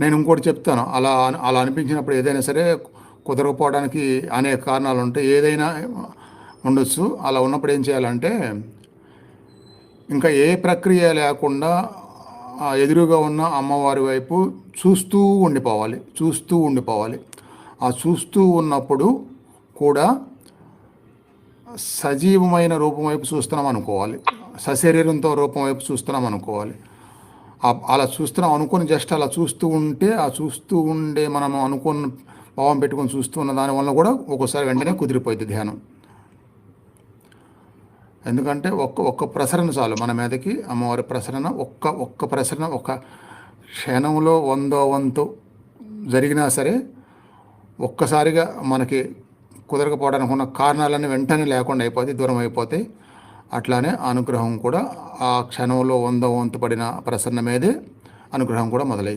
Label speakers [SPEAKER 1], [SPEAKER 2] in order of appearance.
[SPEAKER 1] నేను ఇంకోటి చెప్తాను. అలా అలా అనిపించినప్పుడు ఏదైనా సరే కుదరకపోవడానికి అనేక కారణాలు ఉంటాయి ఏదైనా ఉండొచ్చు. అలా ఉన్నప్పుడు ఏం చేయాలంటే ఇంకా ఏ ప్రక్రియ లేకుండా ఎదురుగా ఉన్న అమ్మవారి వైపు చూస్తూ ఉండిపోవాలి. చూస్తూ ఉండిపోవాలి. ఆ చూస్తూ ఉన్నప్పుడు కూడా సజీవమైన రూపం వైపు చూస్తున్నాం అనుకోవాలి. సశరీరంతో రూపం వైపు చూస్తున్నాం అనుకోవాలి. అలా చూస్తున్నాం అనుకుని జస్ట్ అలా చూస్తూ ఉంటే ఆ చూస్తూ ఉండే మనం అనుకున్న భావం పెట్టుకొని చూస్తూ ఉన్న దానివల్ల కూడా ఒక్కోసారి వెంటనే కుదిరిపోయింది ధ్యానం. ఎందుకంటే ఒక్క ఒక్క ప్రసరణ చాలు మన మీదకి అమ్మవారి ప్రసరణ. ఒక్క ఒక్క ప్రసరణ ఒక క్షణంలో వందో వంతు జరిగినా సరే ఒక్కసారిగా మనకి కుదరకపోవడానికి ఉన్న కారణాలన్నీ వెంటనే లేకుండా అయిపోతాయి దూరం అయిపోతాయి. అట్లానే అనుగ్రహం కూడా ఆ క్షణంలో వంద వంతు పడిన ప్రసన్నమేదే అనుగ్రహం కూడా మొదలై